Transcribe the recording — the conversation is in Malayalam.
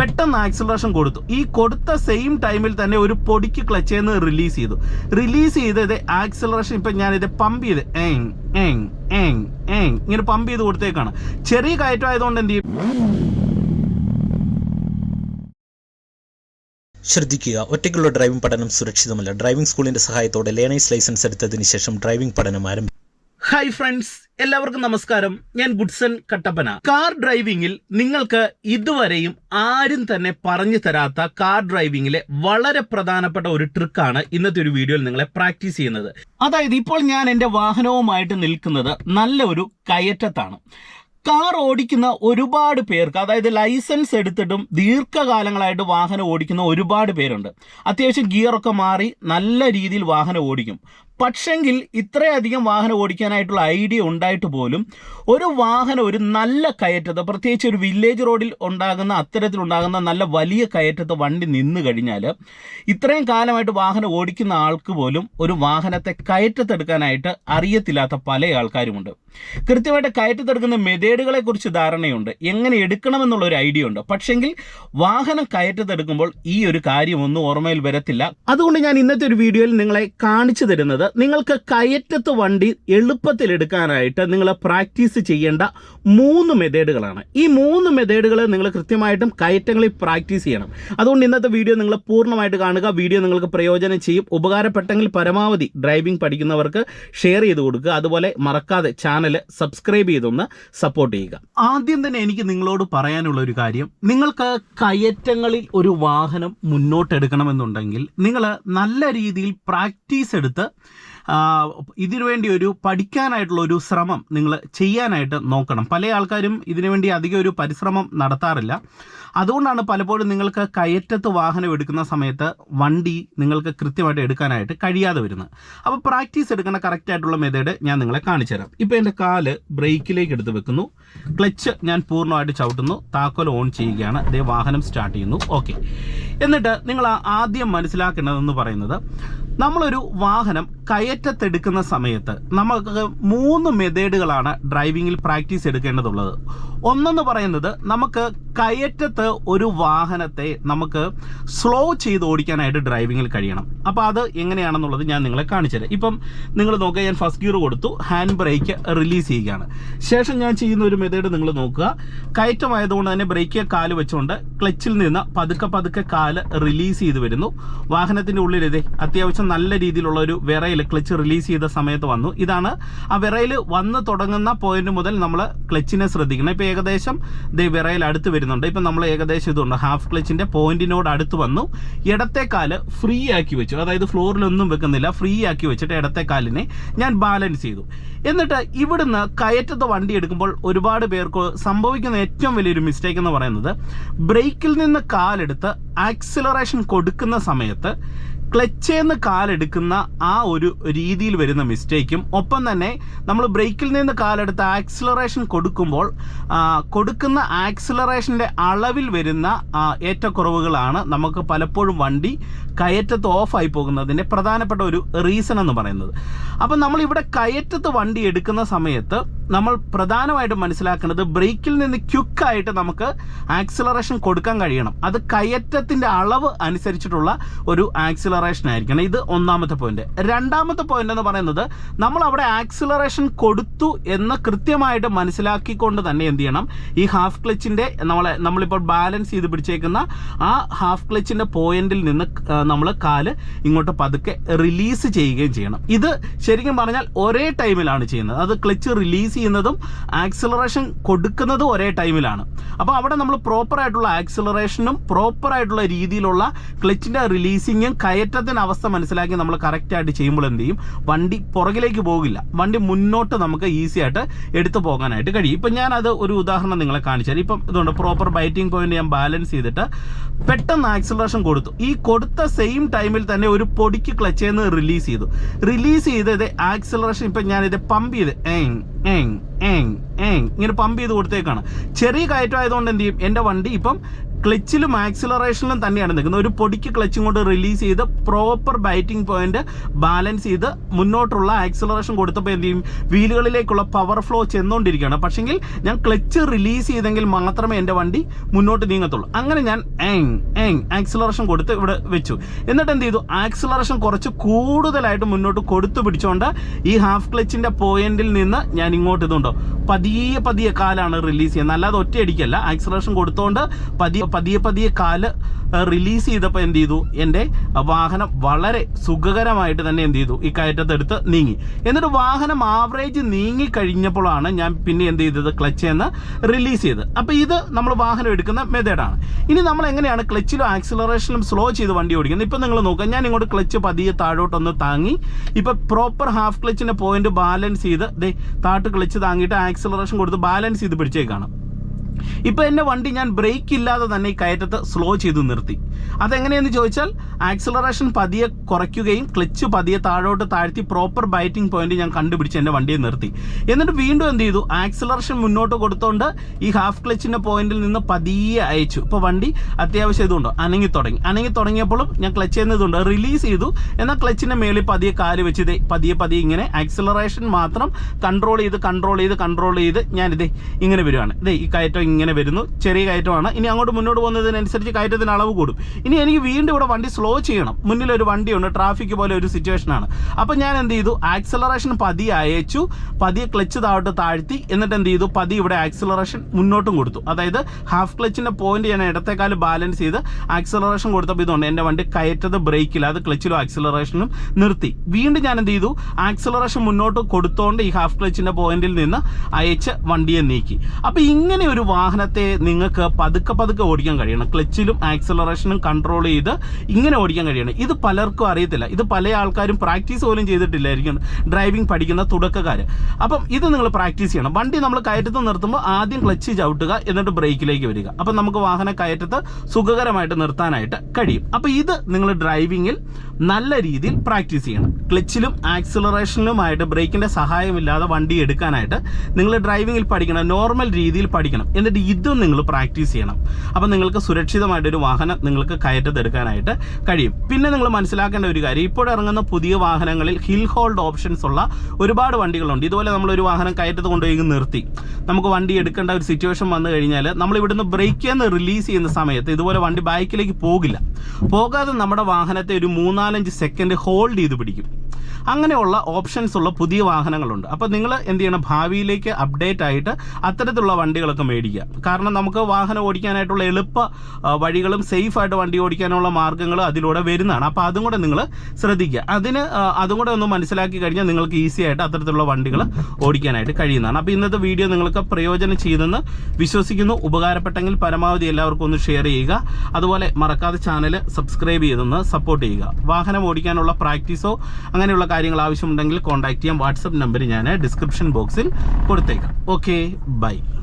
പെട്ടെന്ന് ആക്സിലറേഷൻ കൊടുത്തു. ഈ കൊടുത്ത സെയിം ടൈമിൽ തന്നെ ഒരു പൊടിക്ക് ക്ലച്ച് നിന്ന് റിലീസ് ചെയ്തു. റിലീസ് ചെയ്ത് ഇത് ആക്സിലറേഷൻ ഇപ്പം ഞാനിത് പമ്പ് ചെയ്ത്. ഏങ് ഏങ് ഏങ് ഏങ്. ഇങ്ങനെ പമ്പ് ചെയ്ത് കൊടുത്തേക്കാണ്. ചെറിയ കയറ്റം ആയതുകൊണ്ട് എന്ത് ചെയ്യും? ശ്രദ്ധിക്കുക. ഒറ്റയ്ക്കുള്ള ഡ്രൈവിംഗ് പഠനം സുരക്ഷിതമല്ല. ഡ്രൈവിംഗ് സ്കൂളിന്റെ സഹായത്തോടെ ലേണേഴ്സ് ലൈസൻസ് എടുത്തതിന് ശേഷം ഡ്രൈവിംഗ് പഠനം ആരംഭിക്കും ഹായ് ഫ്രണ്ട്സ് എല്ലാവർക്കും നമസ്കാരം. ഞാൻ ഗുഡ്സൺ കട്ടപ്പന. കാർ ഡ്രൈവിംഗിൽ നിങ്ങൾക്ക് ഇതുവരെയും ആരും തന്നെ പറഞ്ഞു തരാത്ത കാർ ഡ്രൈവിംഗിലെ വളരെ പ്രധാനപ്പെട്ട ഒരു ട്രിക്കാണ് ഇന്നത്തെ ഒരു വീഡിയോയിൽ നിങ്ങളെ പ്രാക്ടീസ് ചെയ്യുന്നത്. അതായത് ഇപ്പോൾ ഞാൻ എന്റെ വാഹനവുമായിട്ട് നിൽക്കുന്നത് നല്ല ഒരു കയറ്റത്താണ്. കാർ ഓടിക്കുന്ന ഒരുപാട് പേർക്ക് അതായത് ലൈസൻസ് എടുത്തിട്ടും ദീർഘകാലങ്ങളായിട്ട് വാഹനം ഓടിക്കുന്ന ഒരുപാട് പേരുണ്ട്. അത്യാവശ്യം ഗിയറൊക്കെ മാറി നല്ല രീതിയിൽ വാഹനം ഓടിക്കും. പക്ഷെങ്കിൽ ഇത്രയധികം വാഹനം ഓടിക്കാനായിട്ടുള്ള ഐഡിയ ഉണ്ടായിട്ട് പോലും ഒരു വാഹനം ഒരു നല്ല കയറ്റത്ത് പ്രത്യേകിച്ച് ഒരു വില്ലേജ് റോഡിൽ ഉണ്ടാകുന്ന അത്തരത്തിലുണ്ടാകുന്ന നല്ല വലിയ കയറ്റത്ത് വണ്ടി നിന്ന് കഴിഞ്ഞാൽ ഇത്രയും കാലമായിട്ട് വാഹനം ഓടിക്കുന്ന ആൾക്ക് പോലും ഒരു വാഹനത്തെ കയറ്റത്തെടുക്കാനായിട്ട് അറിയത്തില്ലാത്ത പല ആൾക്കാരുമുണ്ട്. കൃത്യമായിട്ട് കയറ്റത്തെടുക്കുന്ന മെതേഡുകളെ കുറിച്ച് ധാരണയുണ്ട്. എങ്ങനെ എടുക്കണമെന്നുള്ള ഒരു ഐഡിയ ഉണ്ട്. പക്ഷെങ്കിൽ വാഹനം കയറ്റത്തെടുക്കുമ്പോൾ ഈ ഒരു കാര്യമൊന്നും ഓർമ്മയിൽ വരത്തില്ല. അതുകൊണ്ട് ഞാൻ ഇന്നത്തെ ഒരു വീഡിയോയിൽ നിങ്ങളെ കാണിച്ചു തരുന്നത് നിങ്ങൾക്ക് കയറ്റത്ത് വണ്ടി എളുപ്പത്തിൽ എടുക്കാനായിട്ട് നിങ്ങൾ പ്രാക്ടീസ് ചെയ്യേണ്ട മൂന്ന് മെത്തേഡുകളാണ് ഈ മൂന്ന് മെത്തേഡുകൾ നിങ്ങൾ കൃത്യമായിട്ടും കയറ്റങ്ങളിൽ പ്രാക്ടീസ് ചെയ്യണം. അതുകൊണ്ട് ഇന്നത്തെ വീഡിയോ നിങ്ങൾ പൂർണമായിട്ട് കാണുക. വീഡിയോ നിങ്ങൾക്ക് പ്രയോജനം ചെയ്യും. ഉപകാരപ്പെട്ടെങ്കിൽ പരമാവധി ഡ്രൈവിംഗ് പഠിക്കുന്നവർക്ക് ഷെയർ ചെയ്ത് കൊടുക്കുക. അതുപോലെ മറക്കാതെ ചാനൽ സബ്സ്ക്രൈബ് ചെയ്തൊന്ന് സപ്പോർട്ട് ചെയ്യുക. ആദ്യം തന്നെ എനിക്ക് നിങ്ങളോട് പറയാനുള്ള ഒരു കാര്യം. നിങ്ങൾക്ക് കയറ്റങ്ങളിൽ ഒരു വാഹനം മുന്നോട്ടെടുക്കണമെന്നുണ്ടെങ്കിൽ നിങ്ങൾ നല്ല രീതിയിൽ പ്രാക്ടീസ് എടുത്ത് ഇതിനുവേണ്ടി ഒരു പഠിക്കാനായിട്ടുള്ള ഒരു ശ്രമം നിങ്ങൾ ചെയ്യാനായിട്ട് നോക്കണം. പല ആൾക്കാരും ഇതിനുവേണ്ടി അധികം ഒരു പരിശ്രമം നടത്താറില്ല. അതുകൊണ്ടാണ് പലപ്പോഴും നിങ്ങൾക്ക് കയറ്റത്ത് വാഹനം എടുക്കുന്ന സമയത്ത് വണ്ടി നിങ്ങൾക്ക് കൃത്യമായിട്ട് എടുക്കാനായിട്ട് കഴിയാതെ വരുന്നത്. അപ്പോൾ പ്രാക്ടീസ് എടുക്കുന്ന കറക്റ്റ് ആയിട്ടുള്ള മെത്തേഡ് ഞാൻ നിങ്ങളെ കാണിച്ചു തരാം. ഇപ്പോൾ എന്റെ കാൽ ബ്രേക്കിലേക്ക് എടുത്ത് വെക്കുന്നു. ക്ലച്ച് ഞാൻ പൂർണമായിട്ട് ചവിട്ടുന്നു. താക്കോൽ ഓൺ ചെയ്യുകയാണ്. അതേ വാഹനം സ്റ്റാർട്ട് ചെയ്യുന്നു. ഓക്കെ. എന്നിട്ട് നിങ്ങൾ ആദ്യം മനസ്സിലാക്കേണ്ടതെന്ന് പറയുന്നത് നമ്മളൊരു വാഹനം കയറ്റത്തെടുക്കുന്ന സമയത്ത് നമുക്ക് മൂന്ന് മെത്തേഡുകളാണ് ഡ്രൈവിങ്ങിൽ പ്രാക്ടീസ് എടുക്കേണ്ടതുള്ളത്. ഒന്നെന്ന് പറയുന്നത് നമുക്ക് കയറ്റത്ത് ഒരു വാഹനത്തെ നമുക്ക് സ്ലോ ചെയ്ത് ഓടിക്കാനായിട്ട് ഡ്രൈവിങ്ങിൽ കഴിയണം. അപ്പോൾ അത് എങ്ങനെയാണെന്നുള്ളത് ഞാൻ നിങ്ങളെ കാണിച്ചു തരാം. ഇപ്പം നിങ്ങൾ നോക്കുക ഞാൻ ഫസ്റ്റ് ഗിയർ കൊടുത്തു ഹാൻഡ് ബ്രേക്ക് റിലീസ് ചെയ്യുകയാണ്. ശേഷം ഞാൻ ചെയ്യുന്ന ഒരു മെത്തേഡ് നിങ്ങൾ നോക്കുക. കയറ്റമായതുകൊണ്ട് തന്നെ ബ്രേക്ക് കാൽ വെച്ചുകൊണ്ട് ക്ലച്ചിൽ നിന്ന് പതുക്കെ പതുക്കെ കാൽ റിലീസ് ചെയ്ത് വരുന്നു. വാഹനത്തിന്റെ ഉള്ളിൽ ഇതേ അത്യാവശ്യം നല്ല രീതിയിലുള്ള ഒരു വിറയിൽ ക്ലച്ച് റിലീസ് ചെയ്ത സമയത്ത് വന്നു. ഇതാണ് ആ വിറയിൽ വന്ന് തുടങ്ങുന്ന പോയിന്റ് മുതൽ നമ്മൾ ക്ലച്ചിനെ ശ്രദ്ധിക്കണം. ഇപ്പം ഏകദേശം ദേ വിറയിൽ അടുത്ത് വരുന്നുണ്ട്. ഇപ്പം നമ്മൾ ഏകദേശം ഇതുണ്ട്. ഹാഫ് ക്ലച്ചിന്റെ പോയിന്റിനോട് അടുത്ത് വന്നു. ഇടത്തെ കാൽ ഫ്രീ ആക്കി വെച്ചു. അതായത് ഫ്ലോറിലൊന്നും വെക്കുന്നില്ല. ഫ്രീ ആക്കി വെച്ചിട്ട് ഇടത്തെ കാലിനെ ഞാൻ ബാലൻസ് ചെയ്തു. എന്നിട്ട് ഇവിടുന്ന് കയറ്റത്തെ വണ്ടി എടുക്കുമ്പോൾ ഒരുപാട് പേർക്ക് സംഭവിക്കുന്ന ഏറ്റവും വലിയൊരു മിസ്റ്റേക്ക് എന്ന് പറയുന്നത് ബ്രേക്കിൽ നിന്ന് കാലെടുത്ത് ആക്സിലറേഷൻ കൊടുക്കുന്ന സമയത്ത് ക്ലച്ചേന്ന് കാലെടുക്കുന്ന ആ ഒരു രീതിയിൽ വരുന്ന മിസ്റ്റേക്കും. ഒപ്പം തന്നെ നമ്മൾ ബ്രേക്കിൽ നിന്ന് കാലെടുത്ത് ആക്സിലറേഷൻ കൊടുക്കുമ്പോൾ കൊടുക്കുന്ന ആക്സിലറേഷന്റെ അളവിൽ വരുന്ന ഏറ്റക്കുറവുകളാണ് നമുക്ക് പലപ്പോഴും വണ്ടി കയറ്റത്ത് ഓഫായി പോകുന്നതിന്റെ പ്രധാനപ്പെട്ട ഒരു റീസൺ എന്ന് പറയുന്നത്. അപ്പം നമ്മളിവിടെ കയറ്റത്ത് വണ്ടി എടുക്കുന്ന സമയത്ത് നമ്മൾ പ്രധാനമായിട്ടും മനസ്സിലാക്കേണ്ടത് ബ്രേക്കിൽ നിന്ന് ക്യുക്കായിട്ട് നമുക്ക് ആക്സിലറേഷൻ കൊടുക്കാൻ കഴിയണം. അത് കയറ്റത്തിന്റെ അളവ് അനുസരിച്ചിട്ടുള്ള ഒരു ആക്സിലറേഷൻ ആയിരിക്കണം ഇത് ഒന്നാമത്തെ പോയിന്റ് രണ്ടാമത്തെ പോയിന്റ് എന്ന് പറയുന്നത് നമ്മൾ അവിടെ ആക്സിലറേഷൻ കൊടുത്തു എന്ന് കൃത്യമായിട്ട് മനസ്സിലാക്കിക്കൊണ്ട് തന്നെ എന്ത് ചെയ്യണം? ഈ ഹാഫ് ക്ലച്ചിന്റെ നമ്മളെ നമ്മളിപ്പോൾ ബാലൻസ് ചെയ്ത് പിടിച്ചേക്കുന്ന ആ ഹാഫ് ക്ലച്ചിന്റെ പോയിന്റിൽ നിന്ന് നമ്മൾ കാൽ ഇങ്ങോട്ട് പതുക്കെ റിലീസ് ചെയ്യുകയും ചെയ്യണം. ഇത് ശരിക്കും പറഞ്ഞാൽ ഒരേ ടൈമിലാണ് ചെയ്യുന്നത്. അത് ക്ലച്ച് റിലീസ് ചെയ്യുന്നതും ആക്സിലറേഷൻ കൊടുക്കുന്നതും ഒരേ ടൈമിലാണ് അപ്പോൾ അവിടെ നമ്മൾ പ്രോപ്പറായിട്ടുള്ള ആക്സിലറേഷനും പ്രോപ്പറായിട്ടുള്ള രീതിയിലുള്ള ക്ലച്ചിന്റെ റിലീസിങ്ങും കയറ്റത്തിന്റെ അവസ്ഥ മനസ്സിലാക്കി നമ്മൾ കറക്റ്റായിട്ട് ചെയ്യുമ്പോൾ എന്ത് ചെയ്യും? വണ്ടി പുറകിലേക്ക് പോകില്ല. വണ്ടി മുന്നോട്ട് നമുക്ക് ഈസി ആയിട്ട് എടുത്തു പോകാനായിട്ട് കഴിയും. ഇപ്പം ഞാനത് ഒരു ഉദാഹരണം നിങ്ങളെ കാണിച്ചു തരാം. ഇപ്പം ഇതുകൊണ്ട് പ്രോപ്പർ ബൈറ്റിംഗ് പോയിന്റ് ഞാൻ ബാലൻസ് ചെയ്തിട്ട് പെട്ടെന്ന് ആക്സിലറേഷൻ കൊടുത്തു. ഈ കൊടുത്ത സെയിം ടൈമിൽ തന്നെ ഒരു പൊടിക്ക് ക്ലച്ച് നിന്ന് റിലീസ് ചെയ്തു. റിലീസ് ചെയ്ത് ഇത് ആക്സിലറേഷൻ ഇപ്പം ഞാനിത് പമ്പ് ചെയ്ത് ഏങ് ഏങ് ഏങ് ഏങ് ഇങ്ങനെ പമ്പ് ചെയ്ത് കൊടുത്തേക്കാണ്. ചെറിയ കയറ്റം ആയതുകൊണ്ട് എന്ത് ചെയ്യും? എന്റെ വണ്ടി ഇപ്പം ക്ലച്ചിലും ആക്സിലറേഷനിലും തന്നെയാണ് നിൽക്കുന്നത്. ഒരു പൊടിക്ക് ക്ലച്ചും കൊണ്ട് റിലീസ് ചെയ്ത് പ്രോപ്പർ ബൈറ്റിംഗ് പോയിന്റ് ബാലൻസ് ചെയ്ത് മുന്നോട്ടുള്ള ആക്സിലറേഷൻ കൊടുത്തപ്പോൾ എന്ത് ചെയ്യും? വീലുകളിലേക്കുള്ള പവർ ഫ്ലോ ചെന്നുകൊണ്ടിരിക്കുകയാണ് പക്ഷെങ്കിൽ ഞാൻ ക്ലച്ച് റിലീസ് ചെയ്തെങ്കിൽ മാത്രമേ എന്റെ വണ്ടി മുന്നോട്ട് നീങ്ങത്തുള്ളൂ. അങ്ങനെ ഞാൻ ഏങ് ഏങ് ആക്സിലറേഷൻ കൊടുത്ത് ഇവിടെ വെച്ചു. എന്നിട്ട് എന്ത് ചെയ്തു? ആക്സിലറേഷൻ കുറച്ച് കൂടുതലായിട്ട് മുന്നോട്ട് കൊടുത്തു പിടിച്ചുകൊണ്ട് ഈ ഹാഫ് ക്ലച്ചിന്റെ പോയിന്റിൽ നിന്ന് ഞാൻ ഇങ്ങോട്ട് ഇതുണ്ടോ? പതിയെ പതിയെ കാലാണ് റിലീസ് ചെയ്യുന്നത്. അല്ലാതെ ഒറ്റയടിക്കല്ല. ആക്സിലറേഷൻ കൊടുത്തുകൊണ്ട് പതിയെ പതിയെ പതിയെ കാൽ റിലീസ് ചെയ്തപ്പോൾ എന്ത് ചെയ്തു? എന്റെ വാഹനം വളരെ സുഖകരമായിട്ട് തന്നെ എന്ത് ചെയ്തു? ഈ കയറ്റത്തെടുത്ത് നീങ്ങി. എന്നിട്ട് വാഹനം ആവറേജ് നീങ്ങി കഴിഞ്ഞപ്പോഴാണ് ഞാൻ പിന്നെ എന്ത് ചെയ്തത്? ക്ലച്ച് എന്ന് റിലീസ് ചെയ്തത്. അപ്പോൾ ഇത് നമ്മൾ വാഹനം എടുക്കുന്ന മെത്തേഡാണ് ഇനി നമ്മൾ എങ്ങനെയാണ് ക്ലച്ചിലും ആക്സിലറേഷനിലും സ്ലോ ചെയ്ത് വണ്ടി ഓടിക്കുന്നത്? ഇപ്പം നിങ്ങൾ നോക്കുക. ഞാൻ ഇങ്ങോട്ട് ക്ലച്ച് പതിയെ താഴോട്ടൊന്ന് താങ്ങി. ഇപ്പം പ്രോപ്പർ ഹാഫ് ക്ലച്ചിന്റെ പോയിന്റ് ബാലൻസ് ചെയ്ത് ദേ താട്ട് ക്ലച്ച് താങ്ങിയിട്ട് ആക്സിലറേഷൻ കൊടുത്ത് ബാലൻസ് ചെയ്ത് പിടിച്ചേക്കാണ്. ഇപ്പൊ എന്റെ വണ്ടി ഞാൻ ബ്രേക്ക് ഇല്ലാതെ തന്നെ ഈ കയറ്റത്ത് സ്ലോ ചെയ്ത് നിർത്തി. അതെങ്ങനെയെന്ന് ചോദിച്ചാൽ ആക്സിലറേഷൻ പതിയെ കുറയ്ക്കുകയും ക്ലച്ച് പതിയെ താഴോട്ട് താഴ്ത്തി പ്രോപ്പർ ബൈറ്റിംഗ് പോയിന്റ് ഞാൻ കണ്ടുപിടിച്ച് എന്റെ വണ്ടിയെ നിർത്തി. എന്നിട്ട് വീണ്ടും എന്ത് ചെയ്തു? ആക്സിലറേഷൻ മുന്നോട്ട് കൊടുത്തുകൊണ്ട് ഈ ഹാഫ് ക്ലച്ചിന്റെ പോയിന്റിൽ നിന്ന് പതിയെ അയച്ചു. ഇപ്പോൾ വണ്ടി അത്യാവശ്യം ഇതുണ്ടോ. അനങ്ങി തുടങ്ങി. അനങ്ങി തുടങ്ങിയപ്പോഴും ഞാൻ ക്ലച്ച് ചെയ്യുന്നതുകൊണ്ട് റിലീസ് ചെയ്തു. എന്നാൽ ക്ലച്ചിന്റെ മേളിൽ പതിയെ കാൽ വെച്ച് ഇതേ പതിയെ പതിയെ ഇങ്ങനെ ആക്സിലറേഷൻ മാത്രം കൺട്രോൾ ചെയ്ത് കൺട്രോൾ ചെയ്ത് കൺട്രോൾ ചെയ്ത് ഞാനിതേ ഇങ്ങനെ വരുവാണ് ഇതേ ഈ കയറ്റം ഇങ്ങനെ വരുന്നു. ചെറിയ കയറ്റമാണ്. ഇനി അങ്ങോട്ട് മുന്നോട്ട് പോകുന്നതിനനുസരിച്ച് കയറ്റത്തിന് അളവ് കൂടും. ഇനി എനിക്ക് വീണ്ടും ഇവിടെ വണ്ടി സ്ലോ ചെയ്യണം. മുന്നിലൊരു വണ്ടിയുണ്ട്. ട്രാഫിക് പോലെ ഒരു സിറ്റുവേഷൻ ആണ്. അപ്പം ഞാൻ എന്ത് ചെയ്തു? ആക്സലറേഷൻ പതിയെ അയച്ചു. പതിയെ ക്ലച്ച് താഴോട്ട് താഴ്ത്തി. എന്നിട്ട് എന്ത് ചെയ്തു? പതി ഇവിടെ ആക്സലറേഷൻ മുന്നോട്ടും കൊടുത്തു. അതായത് ഹാഫ് ക്ലച്ചിന്റെ പോയിന്റ് ഞാൻ ഇടത്തേക്കാൾ ബാലൻസ് ചെയ്ത് ആക്സലറേഷൻ കൊടുത്തപ്പോൾ ഇതുകൊണ്ട് എന്റെ വണ്ടി കയറ്റത് ബ്രേക്കിൽ അത് ക്ലച്ചിലും ആക്സലറേഷനും നിർത്തി. വീണ്ടും ഞാൻ എന്ത് ചെയ്തു? ആക്സലറേഷൻ മുന്നോട്ട് കൊടുത്തോണ്ട് ഈ ഹാഫ് ക്ലച്ചിന്റെ പോയിന്റിൽ നിന്ന് അയച്ച് വണ്ടിയെ നീക്കി. അപ്പോൾ ഇങ്ങനെ ഒരു വാഹനത്തെ നിങ്ങൾക്ക് പതുക്കെ പതുക്കെ ഓടിക്കാൻ കഴിയണം. ക്ലച്ചിലും ആക്സലറേഷനും കൺട്രോൾ ചെയ്ത് ഇങ്ങനെ ഓടിക്കാൻ കഴിയണം. ഇത് പലർക്കും അറിയത്തില്ല. ഇത് പല ആൾക്കാരും പ്രാക്ടീസ് പോലും ചെയ്തിട്ടില്ലായിരിക്കും. ഡ്രൈവിംഗ് പഠിക്കുന്ന തുടക്കക്കാർ അപ്പം ഇത് നിങ്ങൾ പ്രാക്ടീസ് ചെയ്യണം. വണ്ടി നമ്മൾ കയറ്റത്ത് നിർത്തുമ്പോൾ ആദ്യം ക്ലച്ച് ചവിട്ടുക എന്നിട്ട് ബ്രേക്കിലേക്ക് വരിക. അപ്പം നമുക്ക് വാഹനം കയറ്റത്ത് സുഖകരമായിട്ട് നിർത്താനായിട്ട് കഴിയും. അപ്പോൾ ഇത് നിങ്ങൾ ഡ്രൈവിങ്ങിൽ നല്ല രീതിയിൽ പ്രാക്ടീസ് ചെയ്യണം. ക്ലച്ചിലും ആക്സിലറേഷനിലുമായിട്ട് ബ്രേക്കിന്റെ സഹായമില്ലാതെ വണ്ടി എടുക്കാനായിട്ട് നിങ്ങൾ ഡ്രൈവിങ്ങിൽ പഠിക്കണം നോർമൽ രീതിയിൽ പഠിക്കണം. എന്നിട്ട് ഇതും നിങ്ങൾ പ്രാക്ടീസ് ചെയ്യണം. അപ്പം നിങ്ങൾക്ക് സുരക്ഷിതമായിട്ടൊരു വാഹനം നിങ്ങൾക്ക് കയറ്റത്തെടുക്കാനായിട്ട് കഴിയും. പിന്നെ നിങ്ങൾ മനസ്സിലാക്കേണ്ട ഒരു കാര്യം ഇപ്പോൾ ഇറങ്ങുന്ന പുതിയ വാഹനങ്ങളിൽ ഹിൽ ഹോൾഡ് ഓപ്ഷൻസ് ഉള്ള ഒരുപാട് വണ്ടികളുണ്ട്. ഇതുപോലെ നമ്മളൊരു വാഹനം കയറ്റത്ത് കൊണ്ടുപോയി നിർത്തി. നമുക്ക് വണ്ടി എടുക്കേണ്ട ഒരു സിറ്റുവേഷൻ വന്നു കഴിഞ്ഞാൽ നമ്മൾ ഇവിടുന്ന് ബ്രേക്ക് ചെയ്യുന്ന റിലീസ് ചെയ്യുന്ന സമയത്ത് ഇതുപോലെ വണ്ടി ബൈക്കിലേക്ക് പോകില്ല. പോകാതെ നമ്മുടെ വാഹനത്തെ ഒരു മൂന്നാലഞ്ച് സെക്കൻഡ് ഹോൾഡ് ചെയ്ത് പിടിക്കും. അങ്ങനെയുള്ള ഓപ്ഷൻസ് ഉള്ള പുതിയ വാഹനങ്ങളുണ്ട്. അപ്പോൾ നിങ്ങൾ എന്ത് ചെയ്യണം? ഭാവിയിലേക്ക് അപ്ഡേറ്റ് ആയിട്ട് അത്തരത്തിലുള്ള വണ്ടികളൊക്കെ മേടിക്കുക. കാരണം നമുക്ക് വാഹനം ഓടിക്കാനായിട്ടുള്ള എളുപ്പ വഴികളും സേഫ് ആയിട്ട് വണ്ടി ഓടിക്കാനുള്ള മാർഗങ്ങൾ അതിലൂടെ വരുന്നതാണ്. അപ്പോൾ അതും കൂടെ നിങ്ങൾ ശ്രദ്ധിക്കുക. അതിന് അതും കൂടെ ഒന്ന് മനസ്സിലാക്കി കഴിഞ്ഞാൽ നിങ്ങൾക്ക് ഈസി ആയിട്ട് അത്തരത്തിലുള്ള വണ്ടികൾ ഓടിക്കാനായിട്ട് കഴിയുന്നതാണ്. അപ്പോൾ ഇന്നത്തെ വീഡിയോ നിങ്ങൾക്ക് പ്രയോജനം ചെയ്തെന്ന് വിശ്വസിക്കുന്നു. ഉപകാരപ്പെട്ടെങ്കിൽ പരമാവധി എല്ലാവർക്കും ഒന്ന് ഷെയർ ചെയ്യുക. അതുപോലെ മറക്കാതെ ചാനൽ സബ്സ്ക്രൈബ് ചെയ്തൊന്ന് സപ്പോർട്ട് ചെയ്യുക. വാഹനം ഓടിക്കാനുള്ള പ്രാക്ടീസോ അങ്ങനെയുള്ള കാര്യങ്ങൾ ആവശ്യമുണ്ടെങ്കിൽ കോൺടാക്ട് ചെയ്യാം വാട്സപ്പ് നമ്പർ ഞാൻ ഡിസ്ക്രിപ്ഷൻ ബോക്സിൽ കൊടുത്തേക്കാം. Okay bye